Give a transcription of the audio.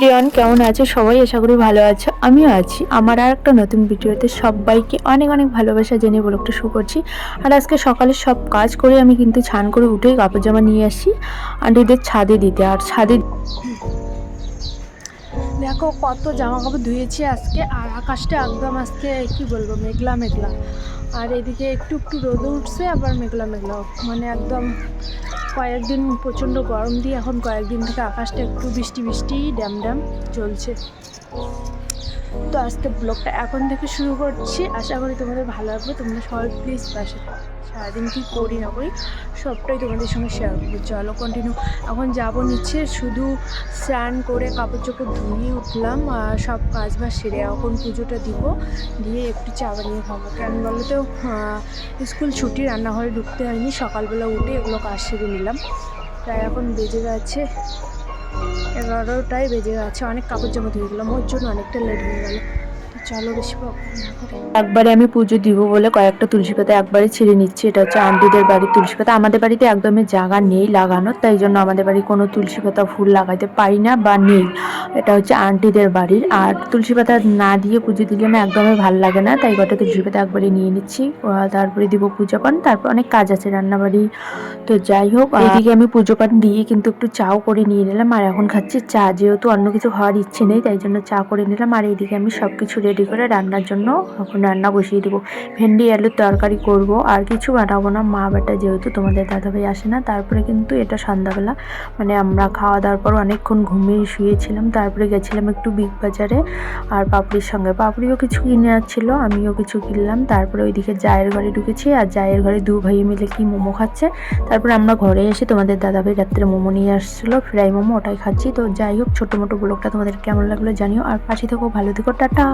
Everyone কেমন আছো? সবাই আশা করি ভালো আছো। আমিও আছি। আমার আর একটা নতুন ভিডিওতে সবাইকে অনেক অনেক ভালোবাসা জেনে ব্লগটা শুরু করছি। আর আজকে সকালে সব কাজ করে আমি কিন্তু ছান করে উঠেই কাপড় জামা নিয়ে আসি। আন্টিদের ছাদে দিতে। আর ছাদে দেখো কত জামা কাপড় ধুয়েছি আজকে। আর আকাশটা একদম আজকে, কি বলব, মেঘলা মেঘলা। আর এদিকে একটু একটু রোদ উঠছে, আবার মেঘলা মেঘলা। মানে একদম কয়েকদিন প্রচণ্ড গরম দিয়ে এখন কয়েকদিন থেকে আকাশটা একটু বৃষ্টি বৃষ্টি ড্যাম ড্যাম চলছে। তো আজকে ব্লগটা এখন থেকে শুরু করছি। আশা করি তোমাদের ভালো লাগবে। তোমরা সবাই প্লিজ পাশে। সারাদিন কী করি না করি, সবটাই তোমাদের সঙ্গে শেয়ার করব। চলো কন্টিনিউ এখন যাব নিচ্ছে শুধু স্নান করে কাপড় চোপড় ধুয়ে উঠলাম আর সব কাজ বাজ সেরে এখন পুজোটা দিব। দিয়ে একটু চা বানিয়ে খাব। কেন বলো তো স্কুল ছুটি, রান্নাঘরে ঢুকতে হয়নি। সকালবেলা উঠে এগুলো কাজ সেরে নিলাম। তাই এখন বেজে গেছে, এগারোটায় বেজে গেছে। অনেক কাপড় জামা ধুয়ে গেলাম ওর জন্য অনেকটা লেট হয়ে গেল। চলো বেশি একবারে আমি পুজো দিব বলে কয়েকটা তুলসী পাতা একবারে ছিঁড়ে নিচ্ছি। এটা হচ্ছে আন্টিদের বাড়ির তুলসী পাতা। আমাদের বাড়িতে একদমই জায়গা নেই লাগানোর, তাই জন্য আমাদের বাড়ি কোনো তুলসী পাতা ফুল লাগাইতে পারি না বা নেই। এটা হচ্ছে আন্টিদের বাড়ির। আর তুলসী পাতা না দিয়ে পুজো দিলে না একদমই ভালো লাগে না। তাই কটা তুলসী পাতা একবারে নিয়ে নিচ্ছি। তারপরে দিব পূজা পান তারপর অনেক কাজ আছে, রান্নাবাড়ি তো যাই হোক এদিকে আমি পুজো পান দিয়ে কিন্তু একটু চাও করে নিয়ে নিলাম আর এখন খাচ্ছি চা। যেহেতু অন্য কিছু হওয়ার ইচ্ছে নেই তাই জন্য চা করে নিলাম। আর এইদিকে আমি সব কিছু রেডি করে রান্নার জন্য এখন রান্না বসিয়ে দেবো। ভেন্ডি আলুর তরকারি করব। আর কিছু বানাবো না মা বেটা যেহেতু তোমাদের দাদাভাই আসে না তারপরে কিন্তু এটা সন্ধ্যাবেলা। মানে আমরা খাওয়া দাওয়ার পর অনেকক্ষণ ঘুমিয়ে শুয়েছিলাম তারপরে গেছিলাম একটু বিগ বাজারে। আর পাপড়ির সঙ্গে পাপড়িও কিছু কিনে ছিল আমিও কিছু কিনলাম। তারপরে ওইদিকে জায়ের ঘরে ঢুকেছি আর জায়ের ঘরে দু ভাই মিলে কি মোমো খাচ্ছে তারপরে আমরা ঘরে এসে তোমাদের দাদাভাই রাত্রে মোমো নিয়ে আসছিল, ফ্রাই মোমো ওটাই খাচ্ছি। তো যাই হোক ছোটো মোটো ব্লগটা তোমাদের কেমন লাগল জানিও, আর পাশে থেকেও ভালো থেকো, টাটা।